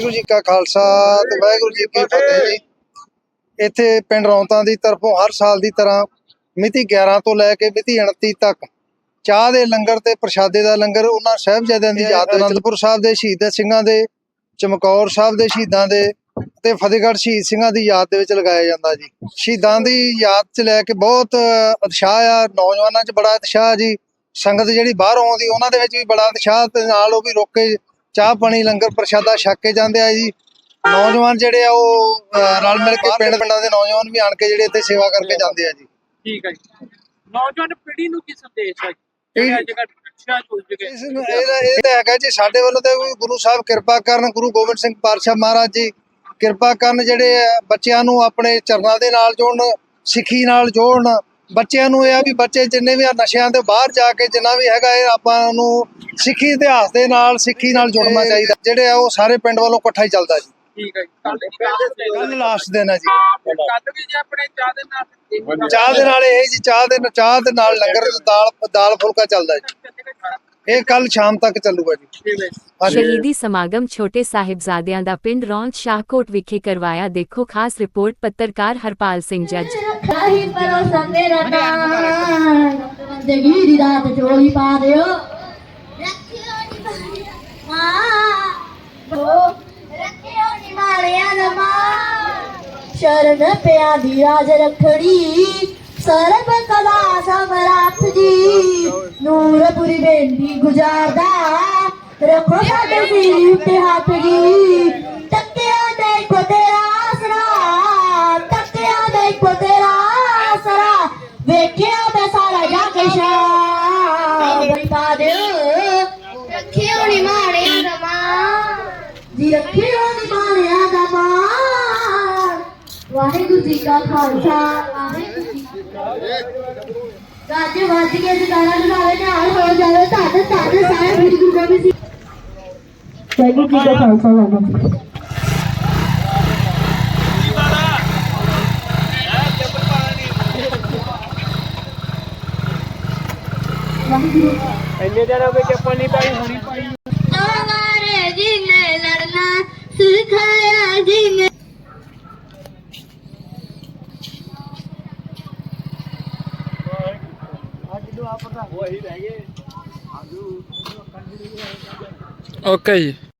ਕਾ ਖਾਲਸਾ ਤੇ ਵਾਹਿਗੁਰੂ ਜੀ ਕੀ ਫਤਿਹ ਜੀ। ਇੱਥੇ ਪਿੰਡ ਰੌਂਤਾਂ ਦੀ ਤਰਫੋਂ ਹਰ ਸਾਲ ਦੀ ਤਰ੍ਹਾਂ ਮਿਤੀ 11 ਤੋਂ ਲੈ ਕੇ ਮਿਤੀ 29 ਤੱਕ ਚਾਹ ਦੇ ਲੰਗਰ ਤੇ ਪ੍ਰਸ਼ਾਦੇ ਦਾ ਲੰਗਰ ਉਹਨਾਂ ਸਾਹਿਬਜ਼ਾਦਿਆਂ ਦੀ ਯਾਦ ਅਨੰਦਪੁਰ ਸਾਹਿਬ ਦੇ ਸ਼ਹੀਦ ਸਿੰਘਾਂ ਦੇ ਚਮਕੌਰ ਸਾਹਿਬ ਦੇ ਸ਼ਹੀਦਾਂ ਦੇ ਤੇ ਫਤਿਹਗੜ੍ਹ ਸ਼ਹੀਦ ਸਿੰਘਾਂ ਦੀ ਯਾਦ ਦੇ ਵਿੱਚ ਲਗਾਇਆ ਜਾਂਦਾ ਜੀ। ਸ਼ਹੀਦਾਂ ਦੀ ਯਾਦ 'ਚ ਲੈ ਕੇ ਬਹੁਤ ਉਤਸ਼ਾਹ ਆ ਨੌਜਵਾਨਾਂ 'ਚ ਬੜਾ ਉਤਸ਼ਾਹ ਜੀ। ਸੰਗਤ ਜਿਹੜੀ ਬਾਹਰੋਂ ਆਉਂਦੀ ਉਹਨਾਂ ਦੇ ਵਿੱਚ ਵੀ ਬੜਾ ਉਤਸ਼ਾਹ ਤੇ ਨਾਲ ਉਹ ਵੀ ਰੁਕ ਕੇ ਚਾਹ ਪਾਣੀ ਲੰਗਰ ਪ੍ਰਸ਼ਾਦਾ ਛਕ ਕੇ ਜਾਂਦੇ ਆ ਜੀ। ਨੌਜਵਾਨ ਜਿਹੜੇ ਆ ਉਹ ਰਲ ਮਿਲ ਕੇ ਪਿੰਡ ਪਿੰਡਾਂ ਦੇ ਨੌਜਵਾਨ ਵੀ ਆਣ ਕੇ ਜਿਹੜੇ ਇੱਥੇ ਸੇਵਾ ਕਰਕੇ ਜਾਂਦੇ ਆ ਜੀ। ਠੀਕ ਹੈ ਜੀ। ਨੌਜਵਾਨ ਪੀੜ੍ਹੀ ਨੂੰ ਕੀ ਸੰਦੇਸ਼ ਹੈ ਇਸ ਨੂੰ ਇਹਦਾ ਇਹ ਤਾਂ ਹੈਗਾ ਜੀ ਸਾਡੇ ਵੱਲੋਂ ਤੇ ਗੁਰੂ ਸਾਹਿਬ ਕਿਰਪਾ ਕਰਨ ਗੁਰੂ ਗੋਬਿੰਦ ਸਿੰਘ ਪਾਤਸ਼ਾਹ ਮਹਾਰਾਜ ਜੀ ਕਿਰਪਾ ਕਰਨ ਜਿਹੜੇ ਆ ਬੱਚਿਆਂ ਨੂੰ ਆਪਣੇ ਚਰਨਾਂ ਦੇ ਨਾਲ ਜੋੜਨ ਸਿੱਖੀ ਨਾਲ ਜੋੜਨ ਬੱਚਿਆਂ ਨੂੰ ਇਹ ਆ ਵੀ ਬੱਚੇ ਜਿੰਨੇ ਵੀ ਆ ਨਸ਼ਿਆਂ ਦੇ ਬਾਹਰ ਜਾ ਕੇ ਜਿੰਨਾ ਵੀ ਹੈਗਾ ਇਹ ਆਪਾਂ ਨੂੰ ਸਿੱਖੀ ਇਤਿਹਾਸ ਦੇ ਨਾਲ ਸਿੱਖੀ ਨਾਲ ਜੁੜਨਾ ਚਾਹੀਦਾ। ਜਿਹੜੇ ਆ ਉਹ ਸਾਰੇ ਪਿੰਡ ਵੱਲੋਂ ਇਕੱਠਾ ਹੀ ਚੱਲਦਾ ਜੀ। ਠੀਕ ਹੈ ਜੀ ਕੱਲ ਲਾਸਟ ਦਿਨ ਹੈ ਜੀ। ਕੱਲ ਵੀ ਜੇ ਆਪਣੇ ਚਾਹ ਦੇ ਨਾਲ ਚਾਹ ਦੇ ਨਾਲ ਇਹ ਜੀ ਚਾਹ ਦੇ ਚਾਹ ਦੇ ਨਾਲ ਲੰਗਰ ਦਾਲ ਦਾਲ ਫੁਲਕਾ ਚੱਲਦਾ ਜੀ। ਇਹ ਕੱਲ ਸ਼ਾਮ ਤੱਕ ਚੱਲੂਗਾ ਜੀ। ਸ਼ਹੀਦੀ ਸਮਾਗਮ ਛੋਟੇ ਸਾਹਿਬਜ਼ਾਦਿਆਂ ਦਾ ਪਿੰਡ ਰੌਂਦ ਸ਼ਾਹਕੋਟ ਵਿਖੇ ਕਰਵਾਇਆ ਦੇਖੋ ਖਾਸ ਰਿਪੋਰਟ ਪੱਤਰਕਾਰ ਹਰਪਾਲ ਸਿੰਘ ਜੱਜ। ਰਾਹੀ ਪਰੋਸਾ ਮੇਰਾ ਨਾਮ ਜ਼ਿੰਦਗੀ ਦੀ ਰਾਤ ਚੋਈ ਪਾ ਦਿਓ। ਸ਼ਰਨ ਪਿਆ ਦੀ ਰਾਜ ਰਖੜੀ ਸਰਬ ਕਲਾ ਸਮਰਾਟ ਜੀ। ਗੁਜ਼ਾਰਦਾ। ਰੱਖੋ ਸਾਡੇ ਸਿਰ ਉੱਤੇ ਹੱਥ ਜੀ। ਤੱਕਿਆ ਦੇਖੋ ਤੇਰਾ ਆਸਰਾ ਤੱਕਿਆ ਦੇਖੋ ਤੇਰਾ ਆਸਰਾ। ਵੇਖਿਆ ਮੈਂ ਸਾਰਾ ਜਾ ਕੇ ਸ਼ਾਮ ਪਾ ਦੇ। ਰੱਖਿਓ ਨੀ ਮਾਰਿਆ ਦਾ ਮਾਂ ਜੀ ਰੱਖਿਓ ਨੀ ਮਾਰਿਆ ਦਾ ਮਾਂ ਵਾਹਿਗੁਰੂ ਜੀ ਕਾ ਖਾਲਸਾ। ਵਾਹਿਗੁਰੂ ਜੀ ਕੀ ਫਤਿਹ। ਗੱਜ ਵੱਜ ਕੇ ਜਗਾਣਾ ਜਗਾਵੇ ਨਿਹਾਲ ਹੋ ਜਾਵੇ ਧੰਨ ਧੰਨ ਸਾਹਿਬ ਸ੍ਰੀ ਗੁਰੂ ਗੋਬਿੰਦ ਸਿੰਘ। ਵਾਹਿਗੁਰੂ ਜੀ ਕਾ ਖਾਲਸਾ ਵਾਹਿਗੁਰੂ। ਇੰਨੇ ਦਿਨ ਹੋ ਗਏ ਚੱਪਲ ਨਹੀਂ ਪਾਈ ਹੁਣੀ ਪਾਈ। ਓਕੇ ਜੀ।